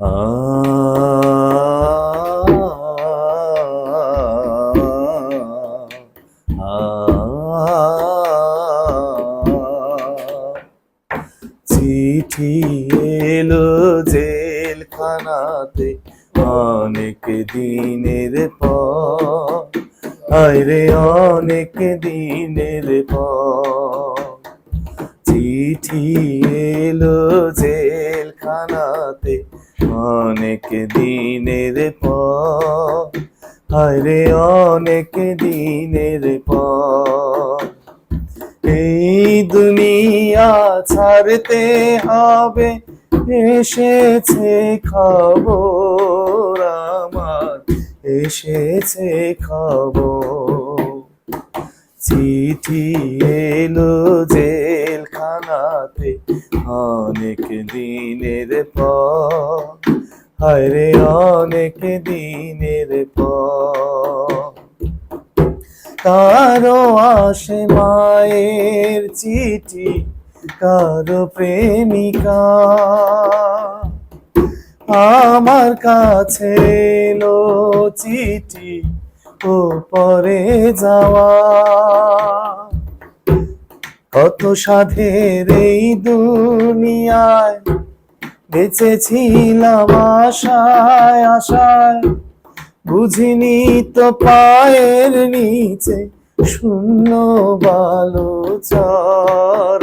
চিঠি এলো জেলখানাতে অনেক দিনের পর। আরে অনেক দিনের পর। চিঠি এলো জেলখানাতে অনেক দিনের পর আরে অনেক দিনের পর। এই দুনিয়া ছাড়তে হবে, এসেছে খবর আমার, এসেছে খবর। চিঠি এলো জেলখানাতে অনেক দিনের পর হায়রে অনেক দিনের পর। কারও আসে মায়ের চিঠি, কারও প্রেমিকা। আমার কাছে এলো চিঠি, ও পরে যাওয়া। কত সাধের এই দুনিয়ায় বেঁচেছিলাম আশায় আশায়। বুঝিনি তো পায়ের নিচে শূন্য বালো চর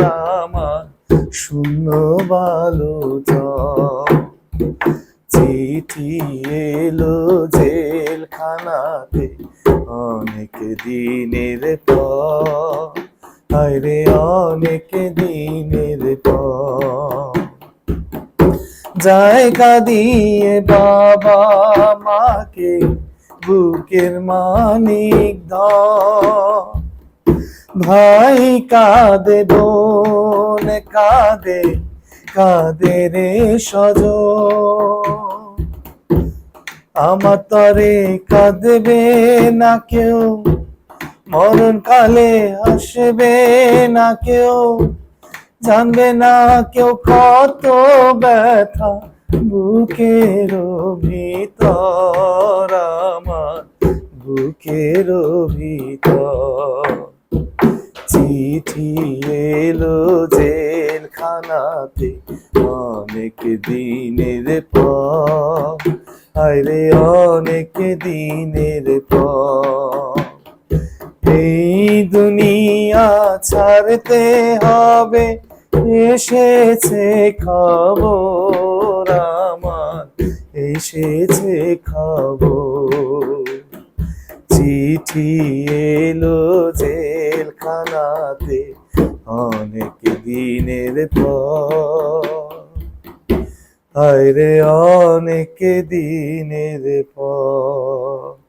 শূন্য বালো চিঠি এলো জেলখানাতে অনেক দিনের পর। হায়রে, অনেক দিনের পর। জায়গা দিয়ে বাবা মাকে, বুকের মানিক ধর ভাই কাঁদে, বোন কাঁদে কাঁদে রে সজ আমার তরে কাঁদবে না কেউ মরণ কালে আসবে না কেউ। জানবে না কেউ কত ব্যথা, বুকের ভিতর আমার, বুকের ভিতর। চিঠি এলো জেলখানাতে অনেক দিনের পর। আরে অনেক দিনের পর। এই দুনিয়া ছাড়তে হবে এসেছে খবর আমার, এসেছে খবর। চিঠি এলো জেলখানাতে অনেক দিনের পর। হায়রে, অনেক দিনের পর।